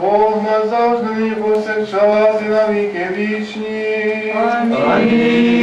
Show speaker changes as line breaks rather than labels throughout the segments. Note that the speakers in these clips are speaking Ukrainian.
Бог назавжди і повсякчас і на віки вічні. Христос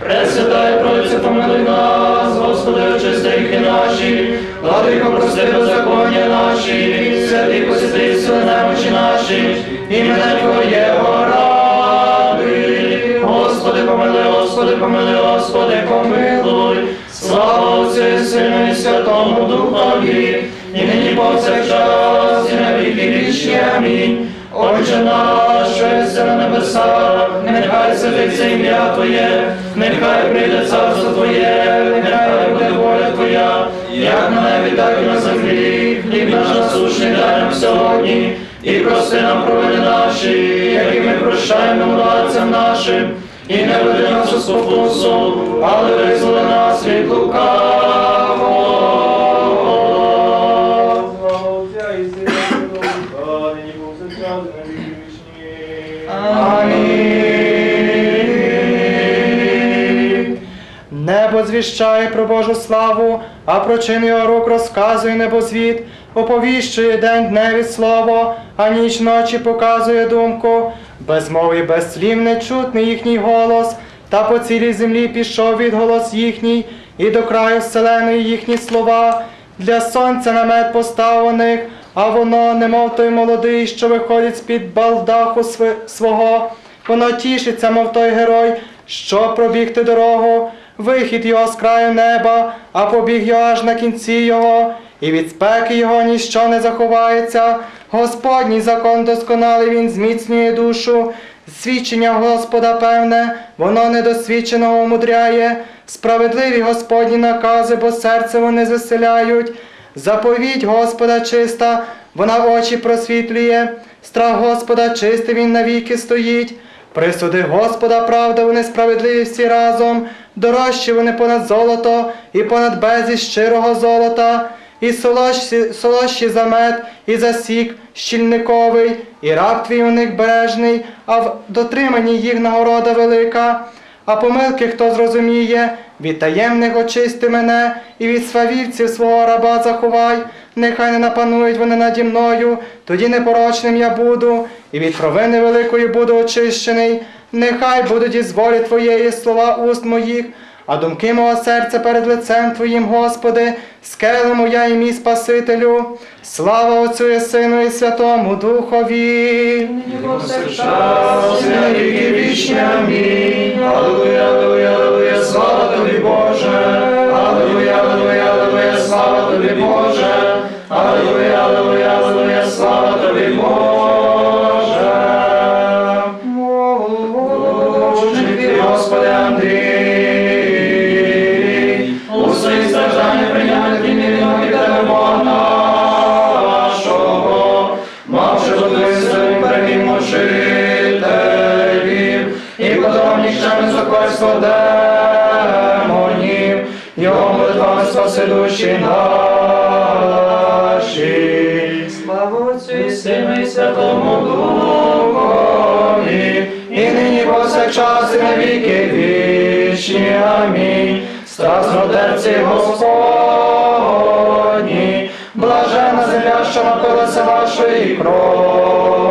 Пресвятай Тройцю, помилуй нас, Господи, очисти гріхи наші, владико, прости беззаконня наші, святий посвяти сили немочі наші, імена Твоєго ради. Господи, помилуй, Господи, помилуй, Господи, помилуй. Слава Отцю і Сину і Святому Духові, і нині повсякчас, і на віки вічні. Амінь. Отче наш, що єси на небесах, нехай святиться ім'я Твоє, нехай прийде царство Твоє, нехай буде воля Твоя, як на небі, так і на землі. Хліб наш насущний дай нам сьогодні, і прости нам провини наші, які ми прощаємо владцям нашим, і не веди нас у спокусу, але визволи нас від лукавого.
Звіщає про Божу славу, а про чин його рук розказує небозвід, оповіщує день дневі слово, а ніч ночі показує думку. Без мови без слів не чутний їхній голос, та по цілій землі пішов відголос їхній, і до краю вселеної їхні слова. Для сонця намет поставлених, а воно, немов той молодий, що виходить з-під балдаху свого. Воно тішиться, мов той герой, що пробігти дорогу, вихід його з краю неба, а побіг його аж на кінці його, і від спеки його ніщо не заховається. Господній закон досконалий він зміцнює душу. Свідчення Господа певне, воно недосвідченого умудряє. Справедливі Господні накази, бо серце вони звеселяють. Заповідь Господа чиста, вона очі просвітлює. Страх Господа чистий він навіки стоїть. Присуди Господа правда, вони справедливі всі разом, дорожчі вони понад золото і понад безі щирого золота, і солощі, солощі за мед, і за сік щільниковий, і раб твій у них бережний, а в дотриманні їх нагорода велика. А помилки хто зрозуміє, від таємних очисти мене, і від свавільців свого раба заховай, нехай не напанують вони наді мною, тоді непорочним я буду, і від провини великої буду очищений, нехай будуть із волі Твоєї слова уст моїх, а думки мого серця перед лицем Твоїм, Господи, скеле моя і мій Спасителю, слава Отцю і Сину і Святому Духові.
Амінь. Аллилуйя, аллилуйя, аллилуйя, слава тобі, Боже. Повсякчас і на віки вічні. Амінь. страснотерці Господні, блажена земля, що напилася вашої крові,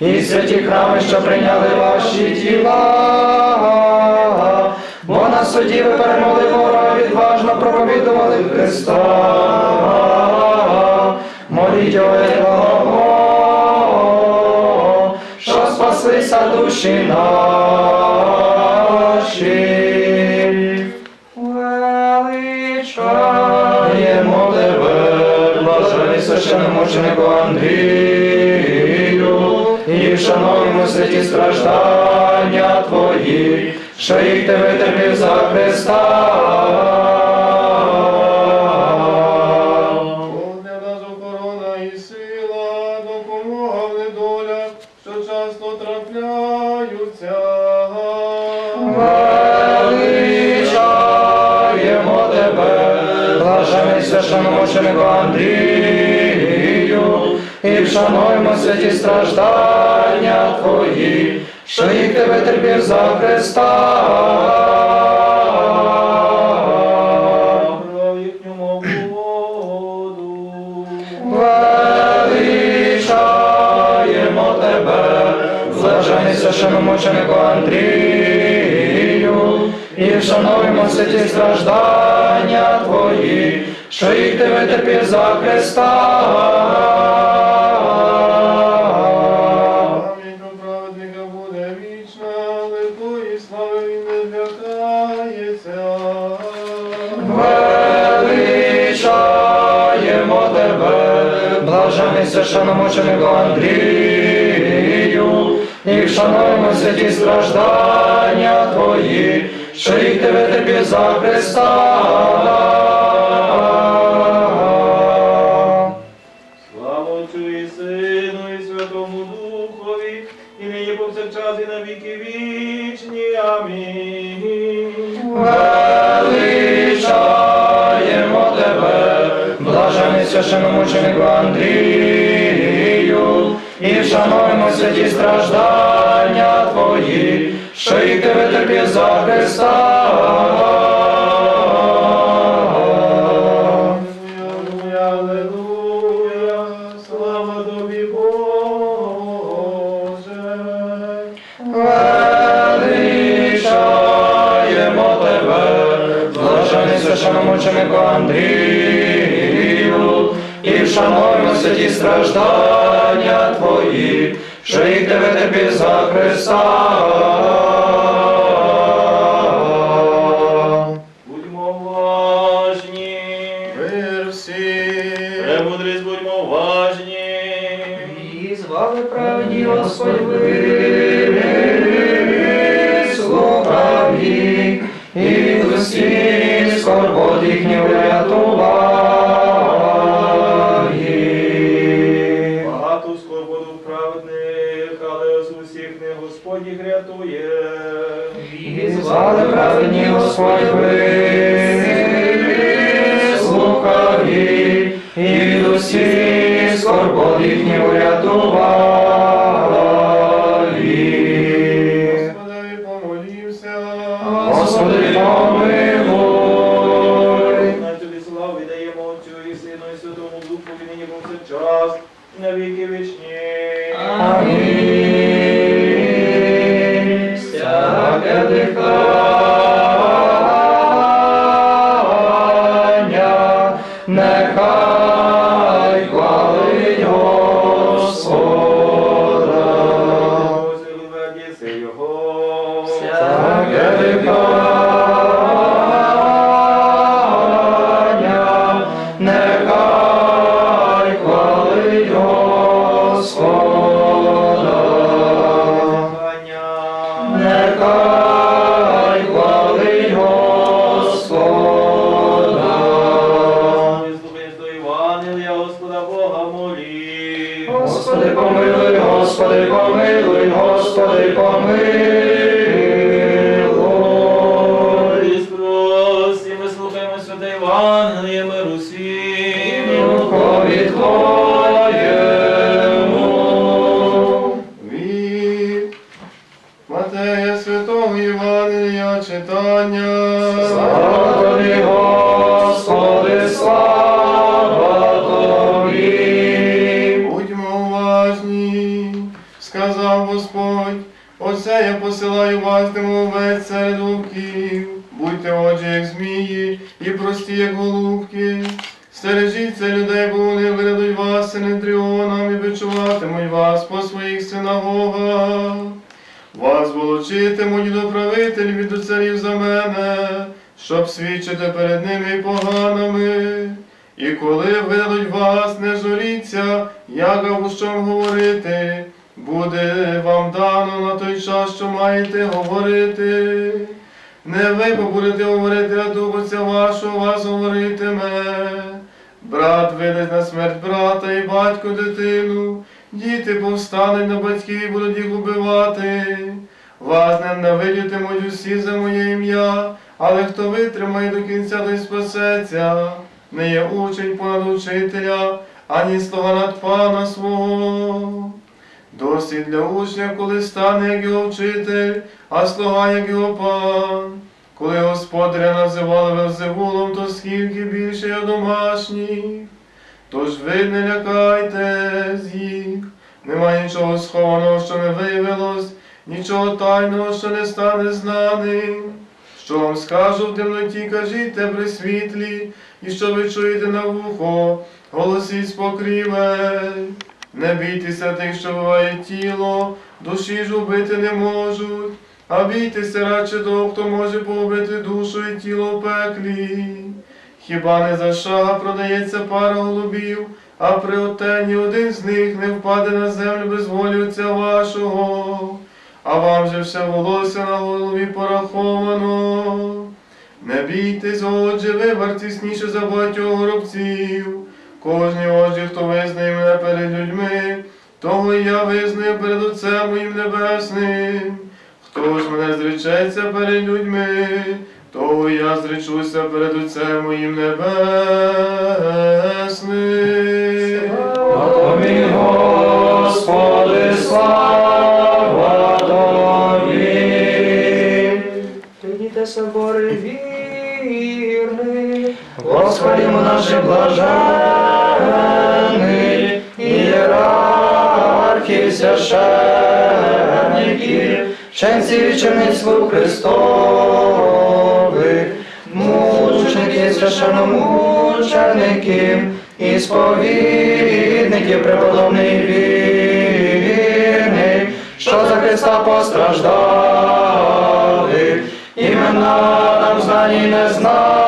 і святі храми, що прийняли ваші тіла, бо на суді ви перемогли ворога, відважно проповідували Христа. Душі наші. Величаємо тебе, блажений священномученику Андрію, і вшануємо святі страждання Твої, що їх тебе терпів за Христа. І вшануємо святі страждання Твої, що їх ти витерпів за Христа. Величаємо тебе, блажений священномученику Андрію, і вшануємо святі страждання Твої, що їх ти витерпів за Христа. Святі страждання Твої, що їх тебе витерпів за Христа. Священномученику Андрію, і вшануємо святі страждання Твої, що їх ти витерпів за Христа. Їх
рятує.
Звали праведні
Sagrada посилаю вас, овець серед вовків. Будьте отже, як змії, і прості, як голубки. Стережіться людей, бо вони виведуть вас синедріоном і бичуватимуть вас по своїх синагогах. Вас волочитимуть і до правителів і до царів за мене, щоб свідчити перед ними поганими. І коли видадуть вас, не журіться, як що говорити, буде вам дано на той час, що маєте говорити. Не ви бо будете говорити, а дух Отця вашого вас говоритиме. Брат видасть на смерть брата і батько дитину, діти повстануть на батьків і будуть їх убивати. Вас ненавидітимуть усі за моє ім'я, але хто витримає до кінця, той спасеться. Не є учень понад учителя, ані слуга над пана свого. Досить для учня, коли стане як його вчитель, а слуга як його пан. Коли господаря називали Велзевулом, то скільки більше я домашніх. Тож ви не лякайтесь їх, нема нічого схованого, що не виявилось, нічого тайного, що не стане знаним. Що вам скажу в темноті, кажіть при світлі, і що ви чуєте на вухо, голосіть спокрівель. Не бійтеся тих, що буває тіло, душі ж убити не можуть, а бійтеся радше того, хто може побити душу і тіло в пеклі. Хіба не за шага продається пара голубів, а при отені один з них не впаде на землю без волі Отця вашого, а вам же все волосся на голові пораховано. Не бійтесь, отже, ви вартісніше за багатьох горобців. Кожний отже, хто визнає мене перед людьми, того і я визнаю перед Отцем моїм Небесним. Хто ж мене зречеться перед людьми, того я зречуся перед Отцем моїм Небесним.
Тобі, Господи, слава тобі.
Прийдіте собори вірний,
Восхвалімо наших блажених, ієрархів, священників, ченців і черництву Христових, мучеників, священномучеників, і сповідників преподобних вірних, що за Христа постраждали, імена нам знані й незнані,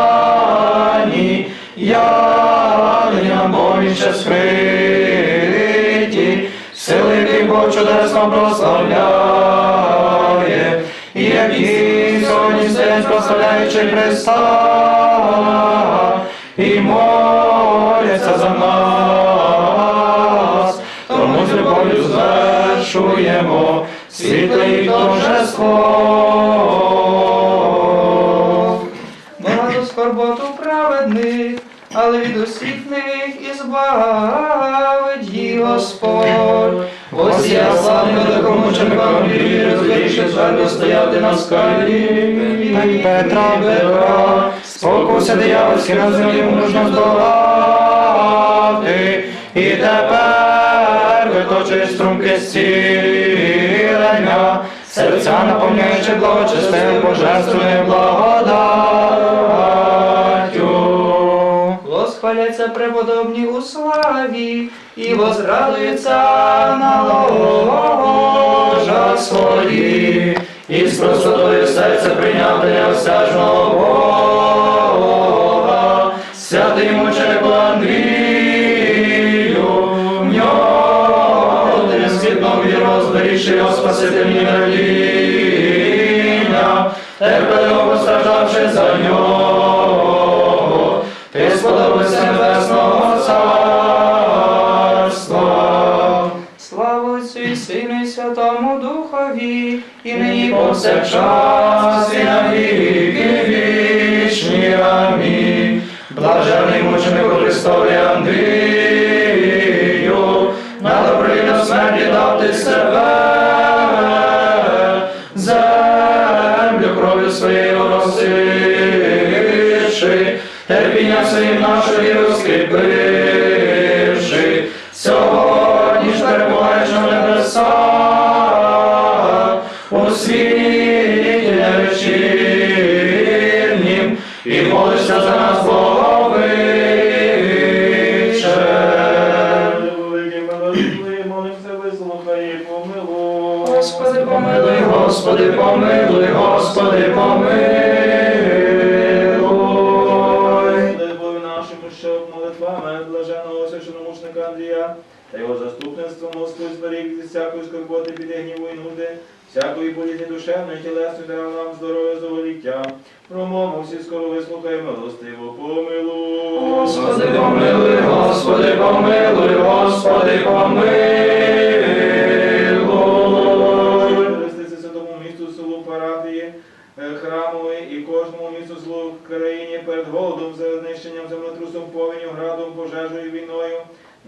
ще скриті, сили Бог чудесно прославляє, і які сьогодні стоять прославляючи Христа, і моляться за нас, тому з любов'ю звершуємо світле і торжество.
багато скорботу праведних, але від усіх них і збавить їх Господь.
Ось я славний великому червоному вірі, розліше твердо стояти на скалі.
Так Петра,
Петра, спокуся диявольські на землі можна здолати. І тепер виточує струмки зцілення, серця наповняючи благочестивим божественною благодаттю.
Преподобні у славі, і возрадуються на
ложах свої, і з простотою серця прийняти неосяжного Бога, святий мученику Андрію, в нього нескіпно віру зберігши його спасительні радіння, терпеливо постраждавши за нього,
нині
повсякчас, і на віки вічні. Амінь. Блажений мученику Христові Господи, помилуй, Господи, помилуй.
Христиці святому місту селу Парафії, е, храмової і кожному місту селу в країні перед голодом, за знищенням землетрусом, повеню, градом, пожежею, війною,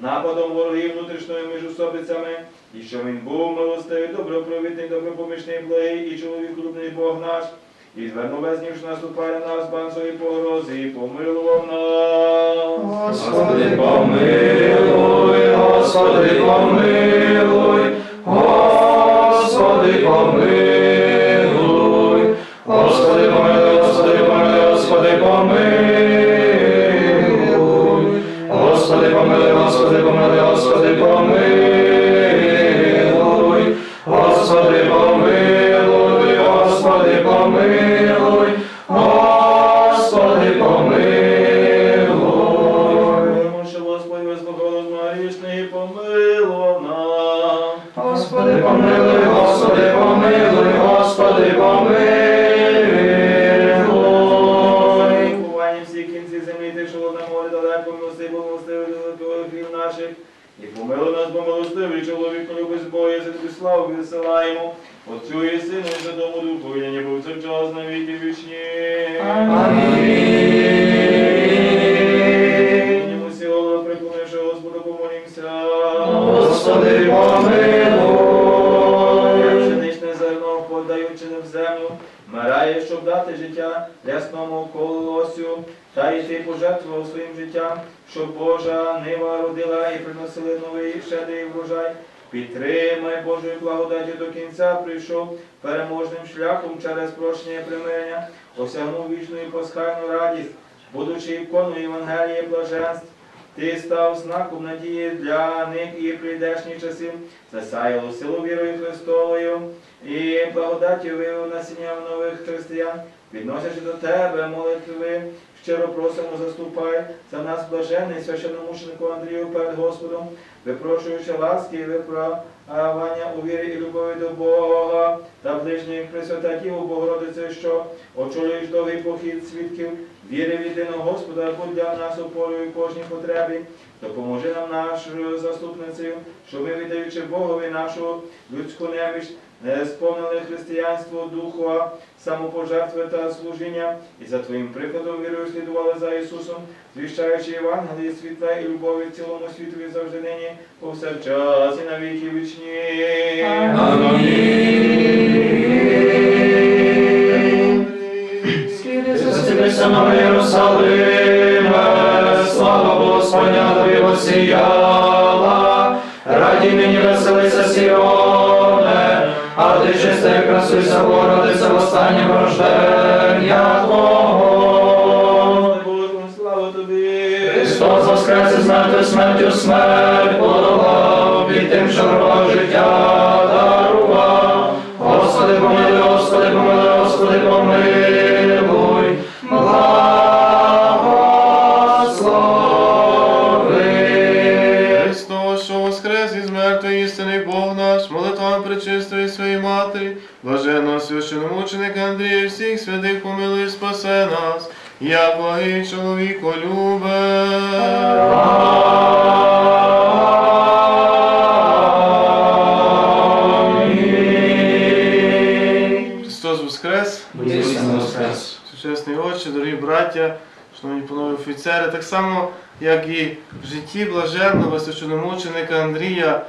нападом ворогів внутрішньою між особицями, і що він був милостивий, добропровідний, добропомічний, благий і чоловіколюбний Бог наш, і звернувся, ніж наступає нас, банцові погрози, і помилував нас.
Господи, помилуй, Господи, помилуй, Господи, помилуй, Господи, помилуй, Господи, помилуй, Господи, помилуй, Господи, помилуй, Господи, помилуй.
我们是的花朵。Божа нива родила і приносили новий щедрий врожай. Підтримай Божою благодаттю до кінця, прийшов переможним шляхом через прощення і примирення, осягнув вічну і пасхальну радість, будучи іконою Євангелії блаженств. Ти став знаком надії для них і прийдешніх часів, засяяло силу вірою Христовою і благодаті вивів насіння нових християн, відносячи до тебе молитви, щиро просимо, заступай за нас блажений священномученику Андрію перед Господом, випрошуючи ласки і виправання у вірі і любові до Бога та ближніх Пресвята Діву Богородице, що очолюєш довгий похід свідків, віри в єдиного Господа, будь для нас опорою кожній потребі. Допоможи нам нашою заступницею, щоб ми, віддаючи Богові нашу людську неміч, не сповнили християнство духа, самопожертви та служіння, і за Твоїм прикладом вірою слідували за Ісусом, звіщаючи Євангелії світла і любові цілому світові завжди нині, повсякчас і на віки вічні.
Застелися на Єрусалиме, слава Господня тобі осіяла, і красуйся, в останнє рождення Твого.
Слава Тобі!
Христос воскрес із мертвих смертю смерть подолав, і тим, що гроба життя дарував. Господи, помили, Господи, помили, Господи, помилуй,
як благий чоловіко любе. Христос воскрес!
Воскрес.
Сучасні очі, дорогі браття, шановні панове офіцери, так само, як і в житті блаженного священомученика Андрія,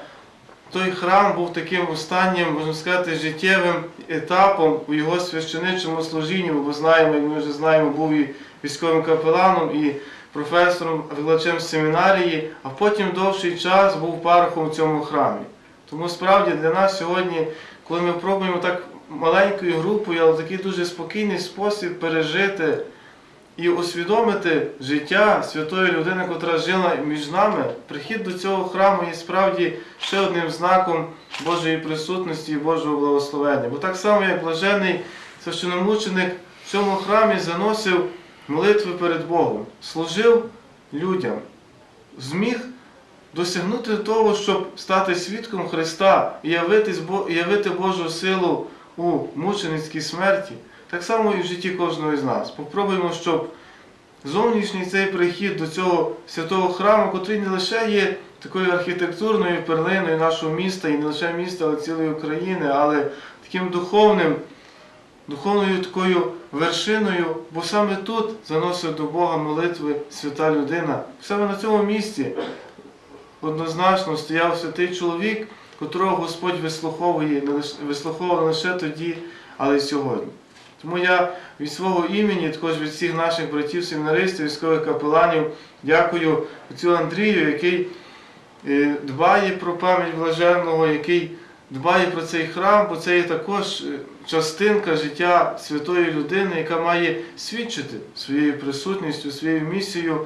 той храм був таким останнім, можна сказати, життєвим етапом у його священичому служінні, бо знаємо, як ми вже знаємо, був і військовим капеланом, і професором, викладачем семінарії, а потім довший час був парохом в цьому храмі. Тому справді для нас сьогодні, коли ми пробуємо так маленькою групою, але в такий дуже спокійний спосіб пережити і усвідомити життя святої людини, котра жила між нами, прихід до цього храму є справді ще одним знаком Божої присутності і Божого благословення. Бо так само, як блажений священомученик в цьому храмі заносив молитви перед Богом, служив людям, зміг досягнути того, щоб стати свідком Христа і явити Божу силу у мученицькій смерті, так само і в житті кожного з нас. Попробуємо, щоб зовнішній цей прихід до цього святого храму, котрий не лише є такою архітектурною перлиною нашого міста, і не лише міста, але цілої України, але таким духовним, духовною такою вершиною, бо саме тут заносив до Бога молитви свята людина. Саме на цьому місці однозначно стояв святий чоловік, котрого Господь вислуховує, вислуховував не лише тоді, але й сьогодні. Тому я від свого імені, також від всіх наших братів, семінаристів, військових капеланів, дякую отцю Андрію, який е, дбає про пам'ять блаженного, який дбає про цей храм, бо це є також е, частинка життя святої людини, яка має свідчити своєю присутністю, своєю місією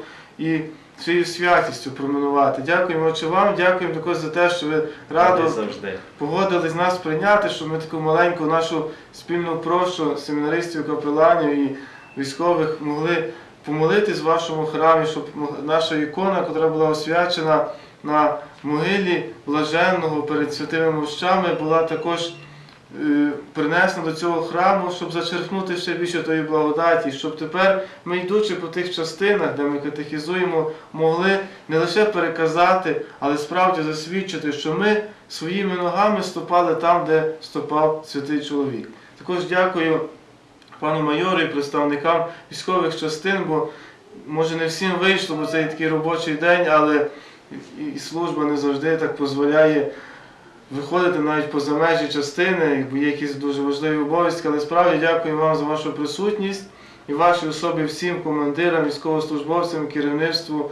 своєю святістю променувати. Дякуємо Отче вам, дякуємо також за те, що ви радо
завжди.
погодились нас прийняти, щоб ми таку маленьку нашу спільну прошу семінаристів, капеланів і військових могли помолитись в вашому храмі, щоб наша ікона, яка була освячена на могилі блаженного перед святими мощами, була також е, принесена до цього храму, щоб зачерпнути ще більше тої благодаті, щоб тепер ми, йдучи по тих частинах, де ми катехізуємо, могли не лише переказати, але справді засвідчити, що ми своїми ногами ступали там, де ступав святий чоловік. Також дякую пану майору і представникам військових частин, бо може не всім вийшло, бо це і такий робочий день, але і служба не завжди так дозволяє виходити навіть поза межі частини, бо є якісь дуже важливі обов'язки, але справді дякую вам за вашу присутність і вашій особі всім командирам, військовослужбовцям, керівництву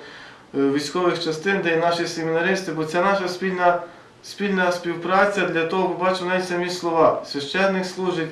е, військових частин, де і наші семінаристи, бо це наша спільна, спільна співпраця для того, побачимо навіть самі слова. Священник служить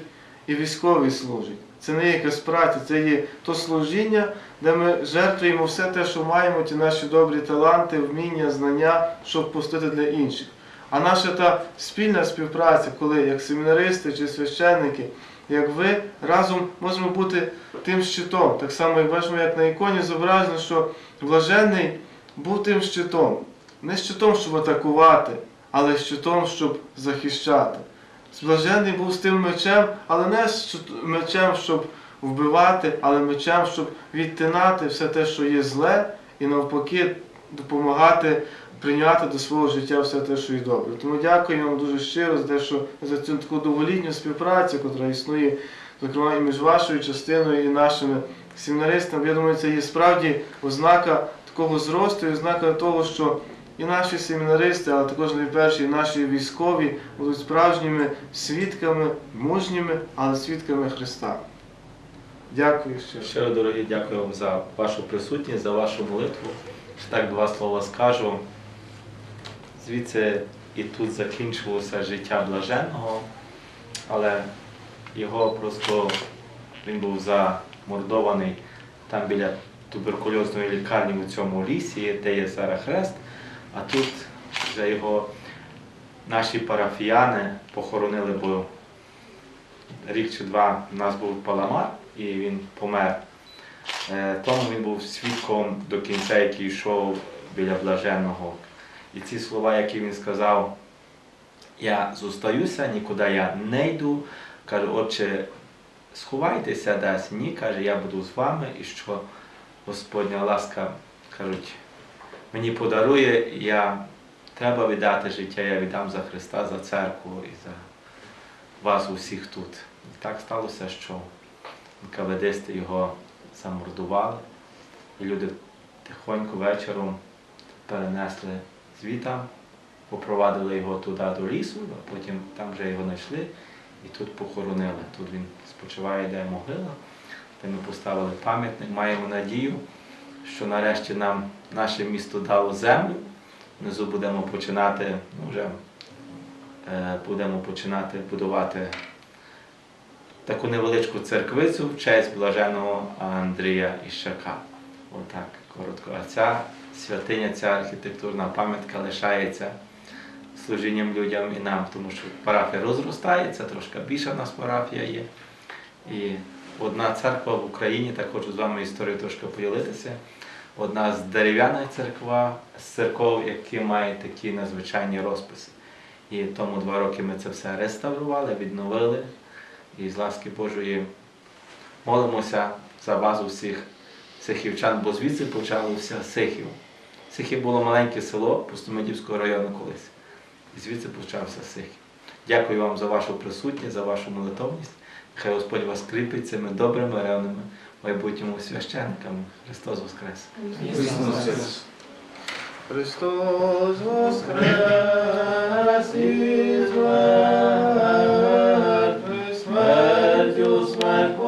і військовий служить. Це не якась праця, це є то служіння, де ми жертвуємо все те, що маємо, ті наші добрі таланти, вміння, знання, щоб пустити для інших. А наша та спільна співпраця, коли як семінаристи чи священники, як ви разом можемо бути тим щитом. Так само, як бачимо, як на іконі зображено, що блаженний був тим щитом. Не щитом, щоб атакувати, але щитом, щоб захищати. Блаженний був з тим мечем, але не з мечем, щоб вбивати, але мечем, щоб відтинати все те, що є зле, і навпаки допомагати прийняти до свого життя все те, що є добре. Тому дякую вам дуже щиро за те, що за цю таку довголітню співпрацю, яка існує, зокрема і між вашою частиною і нашими семінаристами. Я думаю, це є справді ознака такого зросту, і ознака того, що і наші семінаристи, але також найперше і наші військові будуть справжніми свідками, мужніми, але свідками Христа. Дякую щиро.
Щиро дорогі, дякую вам за вашу присутність, за вашу молитву. Так два слова скажу. Звідси і тут закінчувалося життя блаженного, але його просто він був замордований там біля туберкульозної лікарні у цьому лісі, де є зараз хрест. А тут вже його наші парафіяни похоронили, бо рік чи два у нас був паламар, і він помер. Е, Тому він був свідком до кінця, який йшов біля блаженного. І ці слова, які він сказав, я зостаюся, нікуди я не йду. Каже, отче, сховайтеся десь. Ні, каже, я буду з вами, і що Господня ласка, кажуть, мені подарує, я треба віддати життя, я віддам за Христа, за церкву і за вас усіх тут. І так сталося, що КВДсти його замордували, і люди тихонько вечором перенесли звіта попровадили його туди до лісу, а потім там вже його знайшли і тут похоронили. Тут він спочиває, де могила, де ми поставили пам'ятник. Маємо надію, що нарешті нам наше місто дало землю. Внизу будемо починати, ну вже е, будемо починати будувати таку невеличку церквицю в честь блаженого Андрія Іщака. Отак, коротко. А ця святиня, ця архітектурна пам'ятка лишається служінням людям і нам, тому що парафія розростається, трошки більша в нас парафія є. І одна церква в Україні, так хочу з вами історію трошки поділитися. Одна з дерев'яних церква, з церков, які мають такі надзвичайні розписи. І тому два роки ми це все реставрували, відновили. І з ласки Божої молимося за вас усіх сихівчан, бо звідси почалося Сихів. Сихів було маленьке село Пустомедівського району колись. І звідси почався Сихів. Дякую вам за вашу присутність, за вашу молитовність. Хай Господь вас кріпить цими добрими, ревними майбутніми священниками. Христос Воскрес!
Христос воскрес із мертвих,